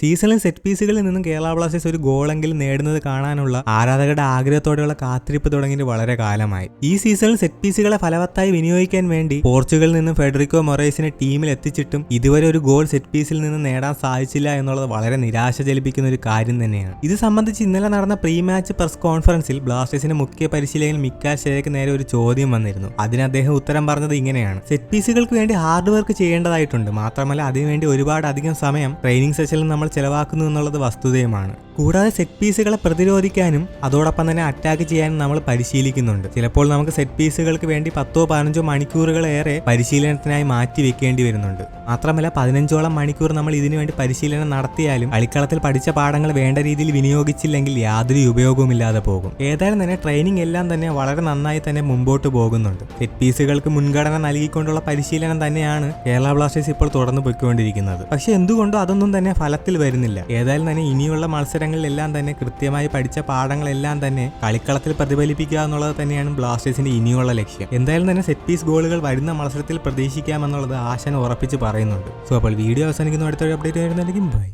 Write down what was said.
സീസണിൽ സെറ്റ് പീസുകളിൽ നിന്നും കേരള ബ്ലാസ്റ്റേഴ്സ് ഒരു ഗോളെങ്കിലും നേടുന്നത് കാണാനുള്ള ആരാധകരുടെ ആഗ്രഹത്തോടെയുള്ള കാത്തിരിപ്പ് തുടങ്ങിയിട്ട് വളരെ കാലമായി. ഈ സീസണിൽ സെറ്റ് പീസുകളെ ഫലവത്തായി വിനിയോഗിക്കാൻ വേണ്ടി പോർച്ചുഗലിൽ നിന്നും ഫെഡറിക്കോ മൊറൈസിനെ ടീമിൽ എത്തിച്ചിട്ടും ഇതുവരെ ഒരു ഗോൾ സെറ്റ് പീസിൽ നിന്ന് നേടാൻ സാധിച്ചില്ല എന്നുള്ളത് വളരെ നിരാശ ജലിപ്പിക്കുന്ന ഒരു കാര്യം തന്നെയാണ്. ഇത് സംബന്ധിച്ച് ഇന്നലെ നടന്ന പ്രീ മാച്ച് പ്രസ് കോൺഫറൻസിൽ ബ്ലാസ്റ്റേഴ്സിന്റെ മുഖ്യ പരിശീലകൻ മിക്കാൽ ഷേക്ക് നേരെ ഒരു ചോദ്യം വന്നിരുന്നു. അതിന് അദ്ദേഹം ഉത്തരം പറഞ്ഞത് ഇങ്ങനെയാണ്. സെറ്റ് പീസുകൾക്ക് വേണ്ടി ഹാർഡ് വർക്ക് ചെയ്യേണ്ടതായിട്ടുണ്ട്. മാത്രമല്ല അതിനുവേണ്ടി ഒരുപാട് അധികം സമയം ട്രെയിനിങ് സെഷനിൽ നമ്മൾ ചെലവാക്കുന്നു എന്നുള്ളത് വസ്തുതയുമാണ്. കൂടാതെ സെറ്റ് പീസുകളെ പ്രതിരോധിക്കാനും അതോടൊപ്പം തന്നെ അറ്റാക്ക് ചെയ്യാനും നമ്മൾ പരിശീലിക്കുന്നുണ്ട്. ചിലപ്പോൾ നമുക്ക് സെറ്റ് പീസുകൾക്ക് വേണ്ടി പത്തോ പതിനഞ്ചോ മണിക്കൂറുകളേറെ പരിശീലനത്തിനായി മാറ്റി വെക്കേണ്ടി വരുന്നുണ്ട്. മാത്രമല്ല പതിനഞ്ചോളം മണിക്കൂർ നമ്മൾ ഇതിനുവേണ്ടി പരിശീലനം നടത്തിയാലും കളിക്കളത്തിൽ പഠിച്ച പാഠങ്ങൾ വേണ്ട രീതിയിൽ വിനിയോഗിച്ചില്ലെങ്കിൽ യാതൊരു ഉപയോഗവുമില്ലാതെ പോകും. ഏതായാലും തന്നെ ട്രെയിനിങ് എല്ലാം തന്നെ വളരെ നന്നായി തന്നെ മുമ്പോട്ട് പോകുന്നുണ്ട്. സെറ്റ് പീസുകൾക്ക് മുൻഗണന നൽകിക്കൊണ്ടുള്ള പരിശീലനം തന്നെയാണ് കേരള ബ്ലാസ്റ്റേഴ്സ് ഇപ്പോൾ തുടർന്ന് പോയിക്കൊണ്ടിരിക്കുന്നത്. പക്ഷെ എന്തുകൊണ്ടോ അതൊന്നും തന്നെ ഫലത്തിൽ വരുന്നില്ല. ഏതായാലും തന്നെ ഇനിയുള്ള മത്സരങ്ങളിലെല്ലാം തന്നെ കൃത്യമായി പഠിച്ച പാഠങ്ങളെല്ലാം തന്നെ കളിക്കളത്തിൽ പ്രതിഫലിപ്പിക്കുക എന്നുള്ളത് തന്നെയാണ് ബ്ലാസ്റ്റേഴ്സിന്റെ ഇനിയുള്ള ലക്ഷ്യം. എന്തായാലും തന്നെ സെറ്റ് പീസ് ഗോളുകൾ വരുന്ന മത്സരത്തിൽ പ്രതീക്ഷിക്കാമെന്നുള്ളത് ആശാൻ ഉറപ്പിച്ച് പറയുന്നുണ്ട്. സോ അപ്പോൾ വീഡിയോ അവസാനിക്കുന്ന. അടുത്തൊരു അപ്ഡേറ്റ് വരുന്നതായിരിക്കും. ബൈ